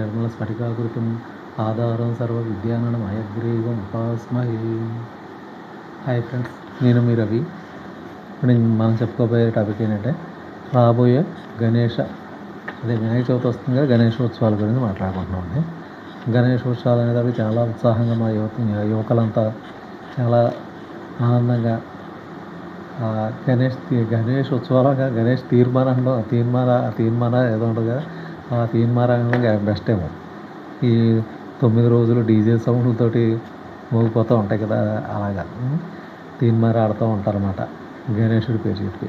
నిర్మల స్ఫటికాకృతిం ఆధారం సర్వ విద్యానం హయగ్రీవం ఉపాస్మహే hi friends నేను మీ రవి ఇప్పుడు మనం చెప్పుకోబోయే టాపిక్ ఏంటంటే రాబోయే గణేష అదే వినాయక చవితి వస్తుంది కదా గణేశోత్సవాల గురించి మాట్లాడుకుంటున్నాం అండి గణేశోత్సవాలు అనేటప్పుడు చాలా ఉత్సాహంగా మా యువత యువకులంతా చాలా ఆనందంగా గణేష్ తీ- గణేష్ ఉత్సవాలుగా గణేష్ తీర్మానంలో తీర్మాన తీర్మాన ఏదో ఉంటుంది కదా ఆ తీర్మానంలో బెస్ట్ ఏమో ఈ తొమ్మిది రోజులు డీజే సౌండ్లతోటి మోగిపోతూ ఉంటాయి కదా అలాగా ఉం? తీన్మార ఆడుతూ ఉంటారన్నమాట గణేశుడి పేరు చెప్పి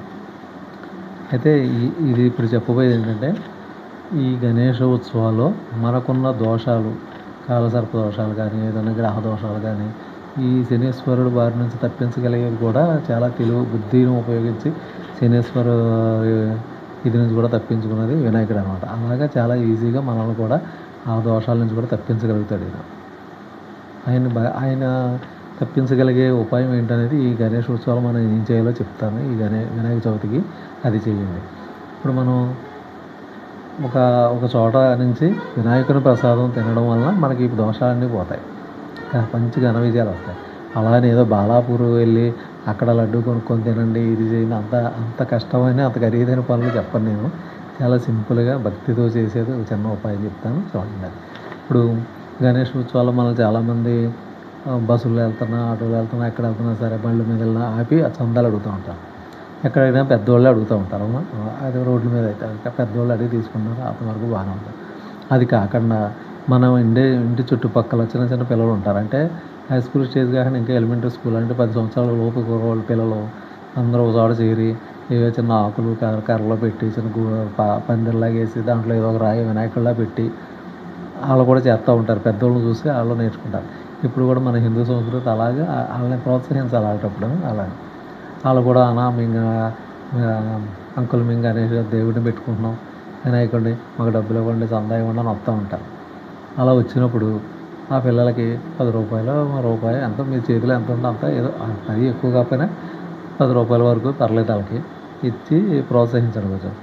అయితే ఈ ఇది ఇప్పుడు చెప్పబోయేది ఏంటంటే ఈ గణేష ఉత్సవాల్లో మనకున్న దోషాలు కాలసర్ప దోషాలు కానీ ఏదైనా గ్రహ దోషాలు కానీ ఈ శనీశ్వరుడు బారి నుంచి తప్పించగలిగేవి కూడా చాలా తెలివి బుద్ధిని ఉపయోగించి శనీశ్వరు ఇది నుంచి కూడా తప్పించుకున్నది వినాయకుడు అనమాట అలాగా చాలా ఈజీగా మనల్ని కూడా ఆ దోషాల నుంచి కూడా తప్పించగలుగుతాడు ఈయన. ఆయన బ- ఆయన తప్పించగలిగే ఉపాయం ఏంటనేది ఈ గణేష్ ఉత్సవాలు మనం ఏం చేయాలో చెప్తాను. ఈ గణే వినాయక చవితికి అది చేయండి. ఇప్పుడు మనం ఒక ఒక చోట నుంచి వినాయకుని ప్రసాదం తినడం వలన మనకి దోషాలన్నీ పోతాయి. మంచి ఘన విజయాలు వస్తాయి. అలానే ఏదో బాలాపూర్ వెళ్ళి అక్కడ లడ్డు కొనుక్కొని తినండి ఇది చేయండి అంత అంత కష్టమైన అంత ఖరీదైన పనులు చెప్పను నేను. చాలా సింపుల్గా భక్తితో చేసేది ఒక చిన్న ఉపాయం చెప్తాను. చూడండి. ఇప్పుడు గణేష్ ఉత్సవాలు మనం చాలామంది బస్సులు బస్సుల్లో వెళ్తున్నా ఆటోలో వెళ్తున్నా ఎక్కడ వెళ్తున్నా సరే బండ్ల మీద వెళ్ళినా ఆపి ఆ చందాలు అడుగుతూ ఉంటారు. ఎక్కడైనా పెద్దవాళ్ళు అడుగుతూ ఉంటారు. అది రోడ్ల మీద అయితే పెద్దవాళ్ళు అడిగి తీసుకుంటారు అప్పటి వరకు బాగానే ఉంటుంది. అది కాకుండా మనం ఇండే ఇంటి చుట్టుపక్కల చిన్న చిన్న పిల్లలు ఉంటారు. అంటే హై స్కూల్ స్టేజ్ కాకుండా ఇంకా ఎలిమెంటరీ స్కూల్ అంటే పది సంవత్సరాల లోపు కుర్రోళ్ళ పిల్లలు అందరూ ఒక చోట చేరి ఏవో చిన్న ఆకులు కర్ర కర్రలో పెట్టి చిన్న గు ప- వేసి దాంట్లో ఏదో ఒక రాయి వినాయకుడిలా పెట్టి వాళ్ళు కూడా చేస్తూ ఉంటారు. పెద్దోళ్ళని చూసి వాళ్ళు నేర్చుకుంటారు. ఇప్పుడు కూడా మన హిందూ సంస్కృతి అలాగే వాళ్ళని ప్రోత్సహించాలి అలాంటప్పుడు అలాగే. వాళ్ళు కూడా అనా మింగ అంకుల్ మింగ అనేసి దేవుడిని పెట్టుకుంటున్నాం. వినాయకుడిని మాకు డబ్బులు ఇవ్వండి సందా ఇవ్వండి అని వస్తూ ఉంటారు. అలా వచ్చినప్పుడు ఆ పిల్లలకి పది రూపాయలు రూపాయి ఎంత మీ చేతిలో ఎంత ఉందో అంత ఏదో అది ఎక్కువ కాకపోయినా పది రూపాయల వరకు పర్లేదు వాళ్ళకి. ఇచ్చి ప్రోత్సహించండి కొంచెం.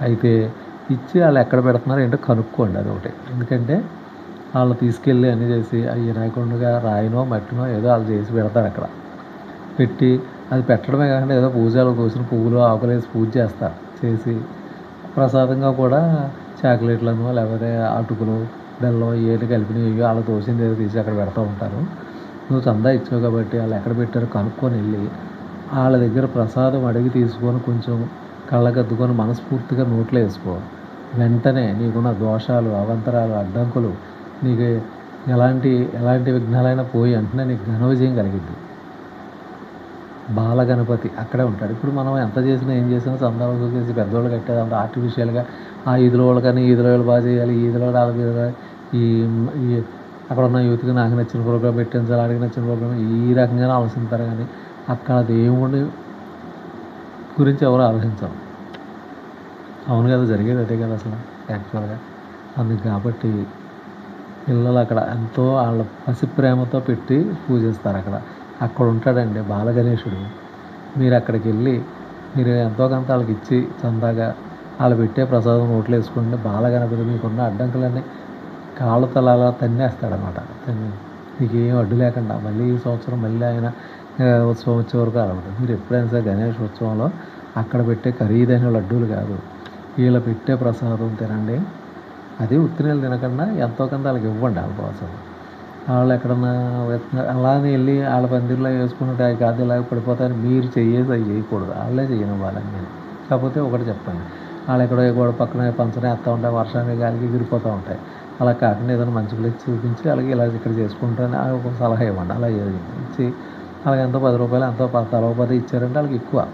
అయితే ఇచ్చి వాళ్ళు ఎక్కడ పెడుతున్నారు ఏంటో కనుక్కోండి అది ఒకటి ఎందుకంటే వాళ్ళు తీసుకెళ్ళి అన్నీ చేసి అవి వినాయకుడిగా రాయినో మట్టినో ఏదో వాళ్ళు చేసి పెడతారు అక్కడ. పెట్టి అది పెట్టడమే కాకుండా ఏదో పూజలు కోసిన పువ్వులు ఆకులు వేసి పూజ చేస్తారు. చేసి ప్రసాదంగా కూడా చాక్లెట్లను లేకపోతే అటుకులు బెల్లం ఏది కలిపినవి అయ్యో వాళ్ళ తోచింది ఏదో తీసి అక్కడ పెడతా ఉంటారు. నువ్వు చందా ఇచ్చావు కాబట్టి వాళ్ళు ఎక్కడ పెట్టారో కనుక్కొని వెళ్ళి వాళ్ళ దగ్గర ప్రసాదం అడిగి తీసుకొని కొంచెం కళ్ళకద్దుకొని మనస్ఫూర్తిగా నోట్లో వేసుకో. వెంటనే నీకున్న దోషాలు అవంతరాలు అడ్డంకులు నీకు ఎలాంటి ఎలాంటి విఘ్నాలైనా పోయి వెంటనే నీకు ఘన విజయం కలిగింది బాలగణపతి అక్కడే ఉంటాడు. ఇప్పుడు మనం ఎంత చేసినా ఏం చేసినా సందర్భం చేసి పెద్దవాళ్ళు కట్టేది అంత ఆర్టిఫిషియల్గా ఆ ఈదులో వాళ్ళు కానీ ఈదుల వాళ్ళు బాగా చేయాలి ఈదులో వాళ్ళు వాళ్ళకి ఈ ఈ అక్కడ ఉన్న యూత్కి నాకు నచ్చిన ప్రోగ్రామ్ పెట్టించాలి ఆడికి నచ్చిన ప్రోగ్రామ్ ఈ రకంగానే ఆలోచిస్తారు కానీ అక్కడ దేవుడి గురించి ఎవరు ఆలోచించరు. అవును కదా జరిగేది అదే కదా అసలు యాక్చువల్గా అందుకు కాబట్టి పిల్లలు అక్కడ ఎంతో వాళ్ళ పసి ప్రేమతో పెట్టి పూజిస్తారు అక్కడ. అక్కడ ఉంటాడండి బాలగణేశుడు. మీరు అక్కడికి వెళ్ళి మీరు ఎంతో కొంత వాళ్ళకి ఇచ్చి చందాగా వాళ్ళు పెట్టే ప్రసాదం నోట్లో వేసుకోండి బాలగణపతి మీకున్న అడ్డంకులన్నీ కాళ్ళ తలాల తన్నేస్తాడనమాట తన్ని మీకు ఏం అడ్డు లేకుండా మళ్ళీ ఈ సంవత్సరం మళ్ళీ ఆయన ఉత్సవం వచ్చే వరకు అలా మీరు ఎప్పుడైనా సరే గణేష్ ఉత్సవంలో అక్కడ పెట్టే ఖరీదైన లడ్డూలు కాదు వీళ్ళు పెట్టే ప్రసాదం తినండి. అది ఉత్తినీళ్ళు తినకుండా ఎంతో కొంత వాళ్ళకి ఇవ్వండి వాళ్ళ కోసం వాళ్ళు ఎక్కడన్నా అలానే వెళ్ళి వాళ్ళ పందిరిలో వేసుకుంటే అవి కాదు ఇలాగ పడిపోతాయని మీరు చెయ్యేసి అవి చేయకూడదు. వాళ్ళే చేయను వాళ్ళని నేను. కాకపోతే ఒకటి చెప్పండి. వాళ్ళు ఎక్కడో గోడ పక్కన పంచన వేస్తూ ఉంటాయి వర్షానికి గాలికి ఎగిరిపోతూ ఉంటాయి. అలా కాకుండా ఏదైనా మంచి ప్లేస్ చూపించి అలాగే ఇలా ఇక్కడ చేసుకుంటారని ఆ ఒక సలహా ఇవ్వండి. అలా ఇచ్చి వాళ్ళకి ఎంతో పది రూపాయలు ఎంతో ప- తలో పది ఇచ్చారంటే వాళ్ళకి ఎక్కువ.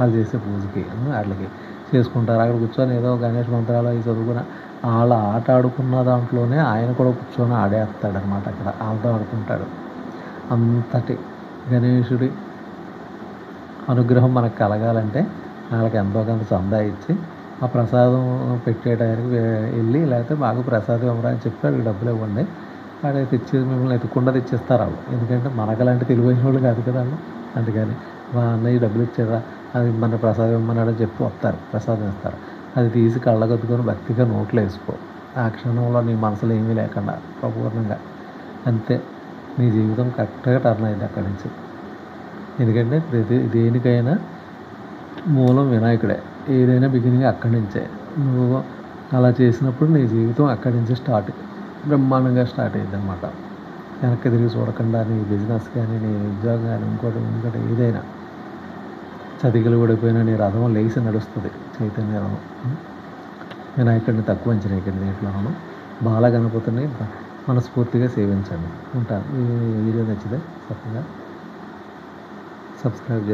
వాళ్ళు చేసే పూజకి వాటికి. చేసుకుంటారు. అక్కడ కూర్చొని ఏదో గణేష్ మంత్రాలు అవి చదువుకున్న వాళ్ళ ఆట ఆడుకున్న దాంట్లోనే ఆయన కూడా కూర్చొని ఆడేస్తాడు అనమాట అక్కడ. వాళ్ళతో ఆడుకుంటాడు. అంతటి గణేశుడి అనుగ్రహం మనకు కలగాలంటే వాళ్ళకి ఎంతో కొంత చందా ఇచ్చి ఆ ప్రసాదం పెట్టే టైంకి వెళ్ళి లేకపోతే మాకు ప్రసాదం ఇవ్వరా అని చెప్పి వాళ్ళకి డబ్బులు ఇవ్వండి. వాడు తెచ్చి మిమ్మల్ని ఎత్తుకుండా తెచ్చిస్తారు వాళ్ళు. ఎందుకంటే మనకలాంటి తెలివైన వాళ్ళు కాదు కదా వాళ్ళు. అందుకని మా అన్నయ్య డబ్బులు ఇచ్చారా అది మన ప్రసాదం ఇమ్మన్నాడని చెప్పి వస్తారు ప్రసాదం ఇస్తారు. అది తీసి కళ్ళకద్దుకొని భక్తిగా నోట్లో వేసుకో. ఆ క్షణంలో నీ మనసులో ఏమీ లేకుండా ప్రపూర్ణంగా. అంతే. నీ జీవితం కరెక్ట్గా టర్న్ అయింది అక్కడి నుంచి. ఎందుకంటే ప్రతి దేనికైనా మూలం వినాయకుడే. ఏదైనా బిగినింగ్ అక్కడి నుంచే. నువ్వు అలా చేసినప్పుడు నీ జీవితం అక్కడి నుంచి స్టార్ట్ బ్రహ్మాండంగా స్టార్ట్ అయ్యింది అనమాట వెనక్కి తిరిగి చూడకుండా నీ బిజినెస్ కానీ నీ ఉద్యోగం కానీ ఇంకోటి ఇంకోటి ఏదైనా చతికిలు పడిపోయినా నీ రథం లేచి నడుస్తుంది. చైతన్య రథం. వినాయకుడిని తక్కువ అంచనా ఇక్కడ దీంట్లోనూ బాల గణపతిని మనస్ఫూర్తిగా సేవించండి. ఉంటాను ఈ వీడియో నచ్చితే చక్కగా సబ్స్క్రైబ్ చేసి